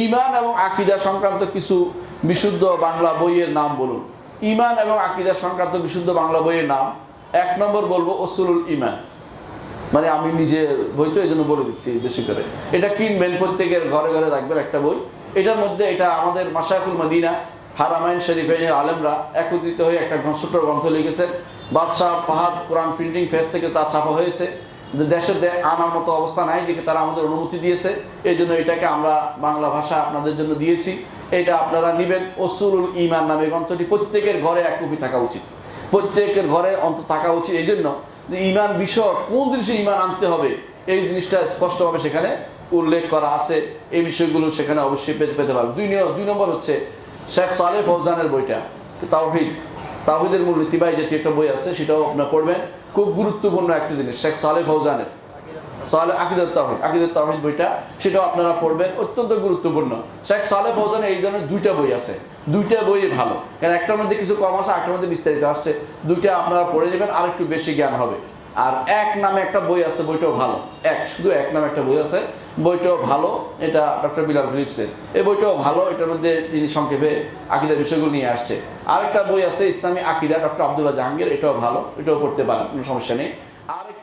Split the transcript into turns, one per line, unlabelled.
ইমান এবং আকিদা সংক্রান্ত কিছু বিশুদ্ধ বাংলা বইয়ের নাম বলুন। ইমান এবং আকিদা সংক্রান্ত বিশুদ্ধ বাংলা বইয়ের নাম। এক নম্বর বলব অসুলুল ইমান। মানে আমি নিজে বই তো এই জন্য বলে দিচ্ছি বেশি করে। এটা কিনবেন, প্রত্যেকের ঘরে ঘরে রাখবেন একটা বই। এটার মধ্যে এটা আমাদের মাসাইফুল মদিনা, হারামাইন শরীফাইনের আলেমরা একত্রিত হয়ে একটা ছোট্ট গ্রন্থ লিখেছেন। বাদশাহ পাহাদ কোরআন প্রিন্টিং ফেস থেকে তা ছাপা হয়েছে। যে দেশের আনার মতো অবস্থা নাই দেখে তারা আমাদের অনুমতি দিয়েছে, এই জন্য এটাকে আমরা বাংলা ভাষা আপনাদের জন্য দিয়েছি। এটা আপনারা নেবেন অসুরুল ইমান নামে গ্রন্থটি প্রত্যেকের ঘরে এক কপি থাকা উচিত। প্রত্যেকের ঘরে অন্ত থাকা উচিত, এই জন্য যে ইমান বিষয় কোন জিনিসে ইমান আনতে হবে, এই জিনিসটা স্পষ্টভাবে সেখানে উল্লেখ করা আছে। এই বিষয়গুলো সেখানে অবশ্যই পেতে পেতে পারবে দুই দুই নম্বর হচ্ছে শেখ সালে ফৌজানের বইটা, তাওহিদ। তাওহিদের মূল নীতিবাহী যেটি একটা বই আছে, সেটাও আপনার পড়বেন। খুব গুরুত্বপূর্ণ একটা জিনিস, শেখ সালে ফৌজানের। সালে আকিদুর তাহিদ আকিদুর তাহিদ বইটা, সেটাও আপনারা পড়বেন, অত্যন্ত গুরুত্বপূর্ণ। শেখ সালে ফৌজানের এই ধরনের দুইটা বই আছে। দুইটা বই ভালো। কারণ একটার মধ্যে কিছু কম আছে একটার মধ্যে বিস্তারিত আসছে। দুইটা আপনারা পড়ে নেবেন আর একটু বেশি জ্ঞান হবে। আর এক নামে একটা বই আছে, বইটাও ভালো। এক, শুধু এক নামে একটা বই আছে, বইটাও ভালো, এটা ডক্টর বিলাল ফিলিপসের। এই বইটাও ভালো, এটার মধ্যে তিনি সংক্ষেপে আকিদার বিষয়গুলো নিয়ে আসছে। আরেকটা বই আছে, ইসলামী আকিদা, ডক্টর আবদুল্লাহ জাহাঙ্গীর, এটাও ভালো, এটাও পড়তে পারেন, কোনো সমস্যা নেই। আরেকটা